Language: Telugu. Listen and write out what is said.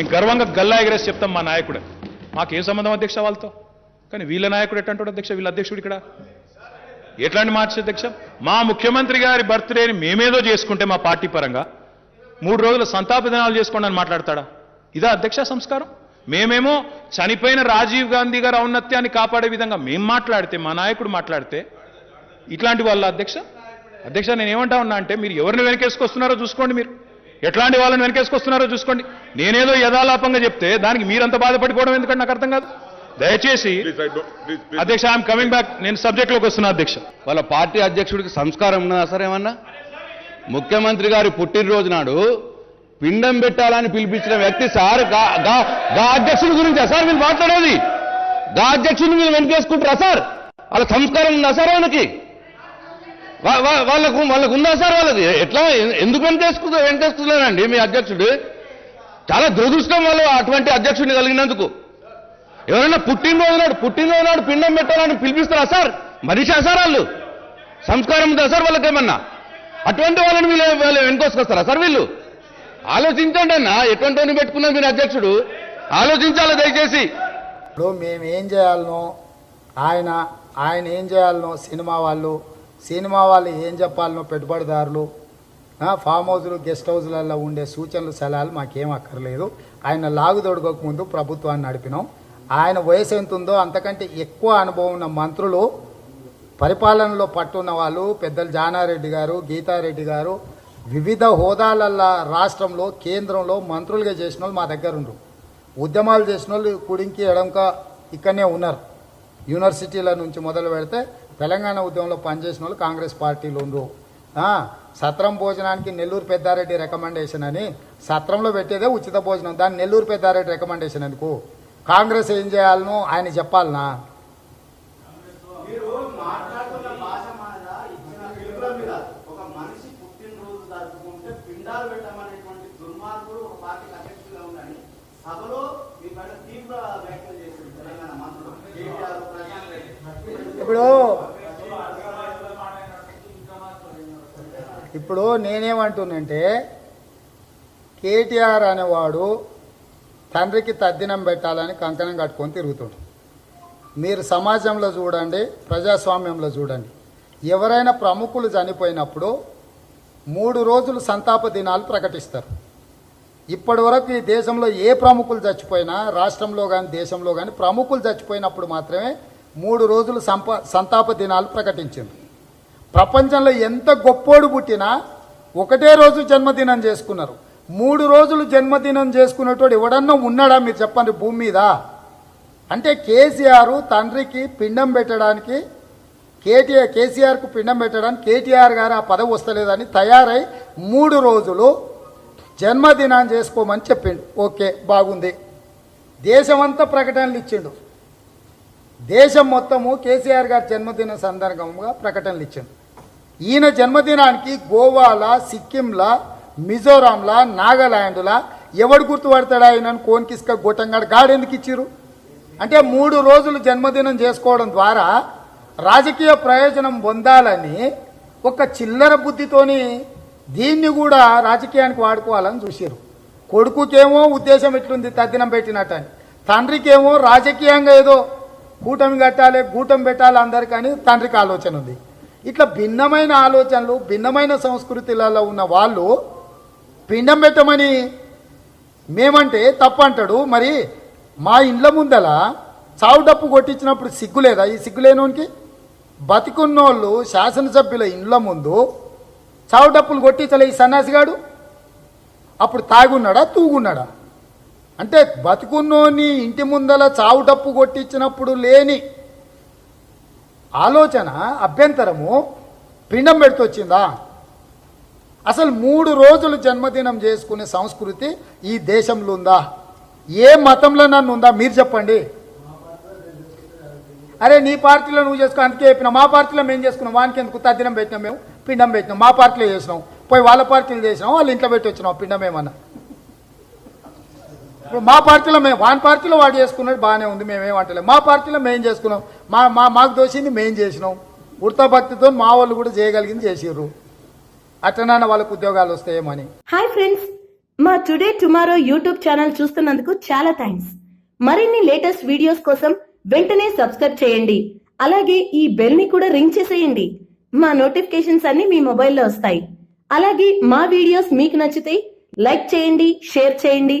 మేము గర్వంగా గల్లా ఎగరేసి చెప్తాం మా నాయకుడు. మాకేం సంబంధం అధ్యక్ష వాళ్ళతో? కానీ వీళ్ళ నాయకుడు ఎట్టంటాడు అధ్యక్ష? వీళ్ళ అధ్యక్షుడు ఇక్కడ? ఎట్లాంటి మార్చి అధ్యక్ష? మా ముఖ్యమంత్రి గారి బర్త్డేని మేమేదో చేసుకుంటే మా పార్టీ పరంగా మూడు రోజులు సంతాప దినాలు చేసుకోండి అని మాట్లాడతాడా? ఇదా అధ్యక్ష సంస్కారం? మేమేమో చనిపోయిన రాజీవ్ గాంధీ గారి ఔన్నత్యాన్ని కాపాడే విధంగా మేము మాట్లాడితే మా నాయకుడు మాట్లాడితే ఇట్లాంటి వాళ్ళ అధ్యక్ష? అధ్యక్ష నేను ఏమంటా ఉన్నా అంటే మీరు ఎవరిని వెనకేసుకొస్తున్నారో చూసుకోండి మీరు. ఎట్లాంటి వాళ్ళని వెనకేసుకొస్తున్నారో చూసుకోండి. నేనేదో యథాలాపంగా చెప్తే దానికి మీరంత బాధపడిపోవడం ఎందుకంటే నాకు అర్థం కాదు. దయచేసి. అధ్యక్ష ఐఎమ్ కమింగ్ బ్యాక్ నేను సబ్జెక్ట్లోకి వస్తున్నా అధ్యక్ష. వాళ్ళ పార్టీ అధ్యక్షుడికి సంస్కారం ఉన్నదా సార్ ఏమన్నా? ముఖ్యమంత్రి గారి పుట్టినరోజు నాడు పిండం పెట్టాలని పిలిపించిన వ్యక్తి సార్ గా- గా- గా అధ్యక్షుడి గురించా సార్ మీరు మాట్లాడేది? గా అధ్యక్షుడిని మీరు వెనకేసుకుంటారా సార్? వాళ్ళ సంస్కారం ఉందా సార్ ఆయనకి? వాళ్ళకు వాళ్ళకు ఉందా సార్ వాళ్ళది? ఎట్లా? ఎందుకు వెనకేసుకు వెంటేసుకున్నానండి మీ అధ్యక్షుడు? చాలా దురదృష్టం వాళ్ళు అటువంటి అధ్యక్షుడిని కలిగినందుకు. ఎవరైనా పుట్టినరోజు నాడు పుట్టినరోజు నాడు పిండం పెట్టాలని పిలిపిస్తారా సార్? మనిషా సార్ వాళ్ళు? సంస్కారం ఉందా సార్ వాళ్ళకేమన్నా? అటువంటి వాళ్ళని వీళ్ళు వాళ్ళు వెనుకొసుకొస్తారా సార్ వీళ్ళు? ఆలోచించండి అన్న ఎటువంటి వాడిని పెట్టుకున్నారు మీరు అధ్యక్షుడు? ఆలోచించాలి దయచేసి. ఇప్పుడు మేము ఏం చేయాలనో ఆయన ఆయన ఏం చేయాలనో సినిమా వాళ్ళు సినిమా వాళ్ళు ఏం చెప్పాలనో పెట్టుబడిదారులు ఫామ్ హౌస్లు గెస్ట్ హౌస్లలో ఉండే సూచనలు సలహాలు మాకేం అక్కర్లేదు. ఆయన లాగు ముందు ప్రభుత్వాన్ని నడిపినాం. ఆయన వయసు ఎంత ఉందో అంతకంటే ఎక్కువ అనుభవం ఉన్న మంత్రులు పరిపాలనలో పట్టున్న వాళ్ళు పెద్దలు జానారెడ్డి గారు గీతారెడ్డి గారు వివిధ హోదాలల్లో రాష్ట్రంలో కేంద్రంలో మంత్రులుగా చేసిన వాళ్ళు మా దగ్గర ఉండరు. ఉద్యమాలు చేసిన వాళ్ళు కుడింకి ఎడంక ఇక్కడనే ఉన్నారు. యూనివర్సిటీల నుంచి మొదలు పెడితే తెలంగాణ ఉద్యమంలో పనిచేసిన వాళ్ళు కాంగ్రెస్ పార్టీలో ఉండరు. ఆ, సత్రం భోజనానికి నెల్లూరు పెద్దారెడ్డి రికమెండేషన్ అని సత్రంలో పెట్టేదే ఉచిత భోజనం. దాన్ని నెల్లూరు పెద్దారెడ్డి రికమెండేషన్ ఎందుకు? కాంగ్రెస్ ఏం చేయాలనో ఆయన చెప్పాలనా? మీరు ఇప్పుడు నేనేమంటున్నంటే కేటీఆర్ అనేవాడు తండ్రికి తద్దినం పెట్టాలని కంకణం కట్టుకొని తిరుగుతాడు. మీరు సమాజంలో చూడండి ప్రజాస్వామ్యంలో చూడండి. ఎవరైనా ప్రముఖులు చనిపోయినప్పుడు మూడు రోజులు సంతాప దినాలు ప్రకటిస్తారు. ఇప్పటి వరకు ఈ దేశంలో ఏ ప్రముఖులు చచ్చిపోయినా రాష్ట్రంలో కానీ దేశంలో కానీ ప్రముఖులు చచ్చిపోయినప్పుడు మాత్రమే మూడు రోజులు సంప సంతాప దినాలు ప్రకటించింది ప్రపంచంలో ఎంత గొప్పోడు పుట్టినా ఒకటే రోజు జన్మదినం చేసుకున్నారు. మూడు రోజులు జన్మదినం చేసుకునేటోడు ఎవడన్నా ఉన్నాడా మీరు చెప్పండి భూమి మీద? అంటే కేసీఆర్ తండ్రికి పిండం పెట్టడానికి కేటీఆర్ కేసీఆర్కు పిండం పెట్టడానికి కేటీఆర్ గారు ఆ పదవి వస్తలేదని తయారై మూడు రోజులు జన్మదినాన్ని చేసుకోమని చెప్పిండు. ఓకే బాగుంది. దేశమంతా ప్రకటనలు ఇచ్చిండు. దేశం మొత్తము కేసీఆర్ గారి జన్మదిన సందర్భంగా ప్రకటనలు ఇచ్చిండు. ఈయన జన్మదినానికి గోవాలా సిక్కింలా మిజోరాంలా నాగాలాండ్లా ఎవడు గుర్తుపడతాడా ఆయనను? కోన్కిస్క గొట్టంగాడు గాడెందుకు ఇచ్చిర్రు? అంటే మూడు రోజులు జన్మదినం చేసుకోవడం ద్వారా రాజకీయ ప్రయోజనం పొందాలని ఒక చిల్లర బుద్ధితోని దీన్ని కూడా రాజకీయానికి వాడుకోవాలని చూసారు కొడుకుకేమో ఉద్దేశం ఎట్లుంది? తద్దినం పెట్టినట్టు అని తండ్రికేమో రాజకీయంగా ఏదో కూటమి కట్టాలి కూటమి పెట్టాలి అందరికని తండ్రికి ఆలోచన ఉంది. ఇట్లా భిన్నమైన ఆలోచనలు భిన్నమైన సంస్కృతులలో ఉన్న వాళ్ళు పిండం పెట్టమని మేమంటే తప్పంటాడు. మరి మా ఇండ్ల ముందల చావు డప్పు కొట్టించినప్పుడు సిగ్గు లేదా? ఈ సిగ్గు లేనోనికి బతికున్నోళ్ళు శాసనసభ్యుల ఇండ్ల ముందు చావు డప్పులు కొట్టించలే ఈ సన్నాసిగాడు? అప్పుడు తాగున్నాడా తూగున్నాడా? అంటే బతుకున్నోని ఇంటి ముందల చావు డప్పు కొట్టించినప్పుడు లేని ఆలోచన అభ్యంతరము పిండం పెడుతొచ్చిందా అసలు మూడు రోజులు జన్మదినం చేసుకునే సంస్కృతి ఈ దేశంలో ఉందా? ఏ మతంలో నన్ను ఉందా? మీరు చెప్పండి. అరే నీ పార్టీలో నువ్వు చేసుకో అందుకే చెప్పినా మా పార్టీలో మేము చేసుకున్నాం. వానికి ఎందుకు తద్దినం పెట్టినాం మేము? పిండం పెట్టినాం. మా పార్టీలో చేసినాం. పోయి వాళ్ళ పార్టీలు చేసినాం వాళ్ళు ఇంట్లో పెట్టి వచ్చినాం పిండం ఏమన్నా? ఇప్పుడు మా పార్టీలో మేము వాని పార్టీలో వాడు చేసుకున్నట్టు బాగానే ఉంది మేమేం అంటలేం మా పార్టీలో మేము చేసుకున్నాం. మా మా మాకు దోషింది మేము చేసినాం. ఉడతా భక్తితో మా వాళ్ళు కూడా చేయగలిగింది చేసిర్రు. అట్టనాన్న వాళ్ళకు ఉద్యోగాలు వస్తాయేమని. హాయ్ ఫ్రెండ్స్ మా టుడే టుమారో యూట్యూబ్ ఛానల్ చూస్తున్నందుకు చాలా థ్యాంక్స్ మరిన్ని లేటెస్ట్ వీడియోస్ కోసం వెంటనే సబ్స్క్రైబ్ చేయండి. అలాగే ఈ బెల్ని కూడా రింగ్ చేసేయండి. మా నోటిఫికేషన్స్ అన్ని మీ మొబైల్లో వస్తాయి. అలాగే మా వీడియోస్ మీకు నచ్చితే లైక్ చేయండి షేర్ చేయండి.